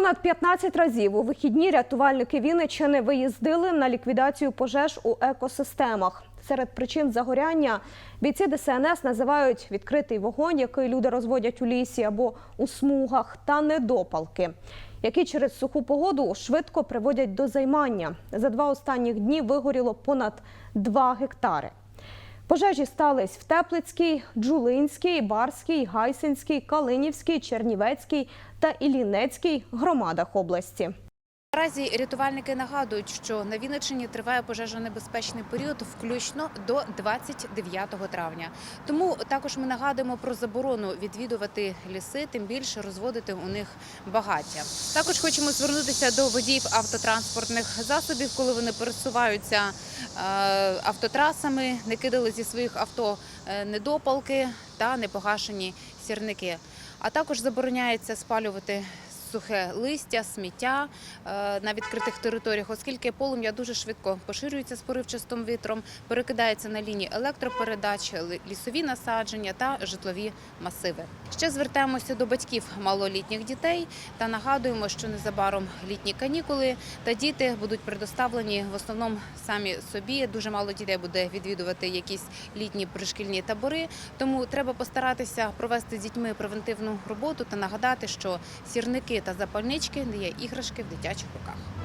Понад 15 разів у вихідні рятувальники Вінниччини виїздили на ліквідацію пожеж у екосистемах. Серед причин загоряння бійці ДСНС називають відкритий вогонь, який люди розводять у лісі або у смугах, та недопалки, які через суху погоду швидко приводять до займання. За два останніх дні вигоріло понад 2 гектари. Пожежі стались в Теплицькій, Джулинській, Барській, Гайсинській, Калинівській, Чернівецькій та Іллінецькій громадах області. Наразі рятувальники нагадують, що на Вінниччині триває пожежонебезпечний період, включно до 29 травня. Тому також ми нагадуємо про заборону відвідувати ліси, тим більше розводити у них багаття. Також хочемо звернутися до водіїв автотранспортних засобів, коли вони пересуваються автотрасами, не кидали зі своїх авто е, недопалки та непогашені сірники. А також забороняється спалювати сухе листя, сміття е, на відкритих територіях, оскільки полум'я дуже швидко поширюється з поривчастим вітром, перекидається на лінії електропередач, лісові насадження та житлові масиви. Ще звертаємося до батьків малолітніх дітей та нагадуємо, що незабаром літні канікули та діти будуть предоставлені в основному самі собі. Дуже мало дітей буде відвідувати якісь літні пришкільні табори. Тому треба постаратися провести з дітьми превентивну роботу та нагадати, що сірники та запальнички не є іграшки в дитячих руках.